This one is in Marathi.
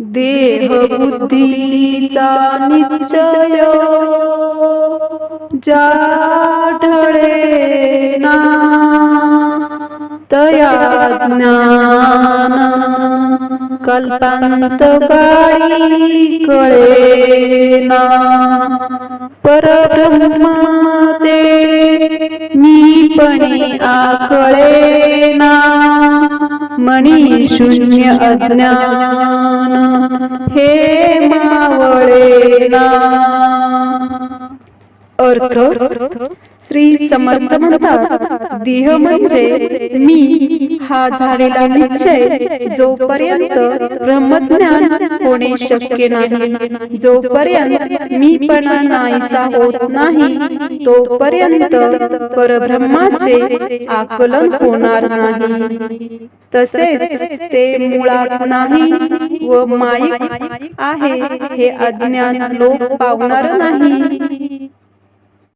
देह बुद्धीचा निश्चय हो, जाढळे ना तया ज्ञान कल्पांत काळी कळे ना. परब्रह्म ते मी पण आकळे मणी शून्य अज्ञान हे मावळे ना अर्थ श्री समर्थ म्हणतात. देह म्हणजे मी हा झालेला निश्चय जोपर्यंत ब्रह्मज्ञान होणे शक्य नाही. जोपर्यंत मीपणा नाहीसा होत नाही तोपर्यंत परब्रह्माचे आकलन होणार नाही. तसेच ते मुळात नाही व माईक आहे हे अज्ञान लोक पावणार नाही.